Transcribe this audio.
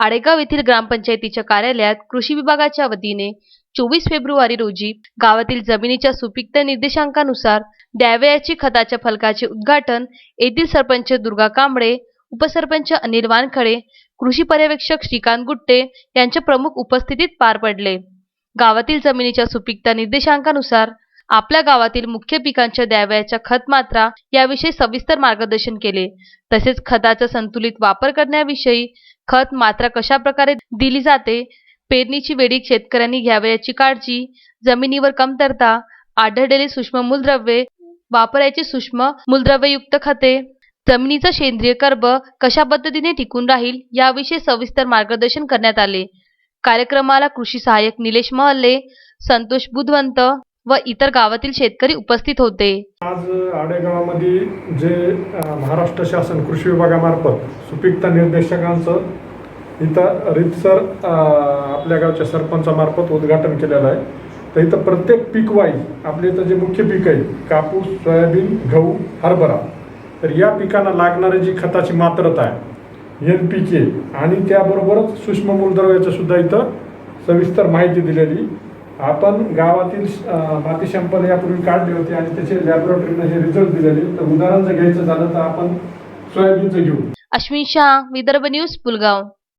आडेगाव येथील ग्रामपंचायतीच्या कार्यालयात कृषी विभागाच्या वतीने चोवीस फेब्रुवारी रोजी गावातील जमिनीच्या सुपीकता निर्देशांकानुसार द्यावयाची खताच्या फलकाचे उद्घाटन येथील सरपंच दुर्गा कांबळे उपसरपंच अनिल वानखडे कृषी पर्यवेक्षक श्रीकांत गुट्टे यांच्या प्रमुख उपस्थितीत पार पडले. गावातील जमिनीच्या सुपीकता निर्देशांकानुसार आपल्या गावातील मुख्य पिकांच्या द्यावयाच्या खत मात्रा याविषयी सविस्तर मार्गदर्शन केले. तसेच खताचा संतुलित वापर करण्याविषयी खत मात्रा कशा प्रकारे दिली जाते पेरणीची वेळी शेतकऱ्यांनी घ्यावयाची काळजी जमिनीवर कमतरता आढळलेली सूक्ष्म मूलद्रव्ये वापरायची सूक्ष्म मूलद्रव्ययुक्त खते जमिनीचा सेंद्रिय कर्ब कशा पद्धतीने टिकून राहील याविषयी सविस्तर मार्गदर्शन करण्यात आले. कार्यक्रमाला कृषी सहाय्यक निलेश महल्ले संतोष बुधवंत व इतर गावातील शेतकरी उपस्थित होते. आज आडेगावामध्ये जे महाराष्ट्र शासन कृषी विभागामार्फत सुपीकता निर्देशकांचं इथं रितसर आपल्या गावच्या सरपंचामार्फत उद्घाटन केलेलं आहे. तर इथं प्रत्येक पीक वाईज आपल्या इथं जे मुख्य पीक आहे कापूस सोयाबीन गहू हरभरा तर या पिकांना लागणारी जी खताची मात्रता आहे एन पी के आणि त्याबरोबरच सूक्ष्म मूलद्रव्याचं सुद्धा इथं सविस्तर माहिती दिलेली आपण गावातील माती सॅम्पल यापूर्वी काढले होते आणि त्याचे लॅबोरेटरीने हे रिझल्ट दिलेले. तर उदाहरण जर घ्यायचं झालं तर आपण सोयाबीनचं घेऊ. अश्विन शहा विदर्भ न्यूज पुलगाव.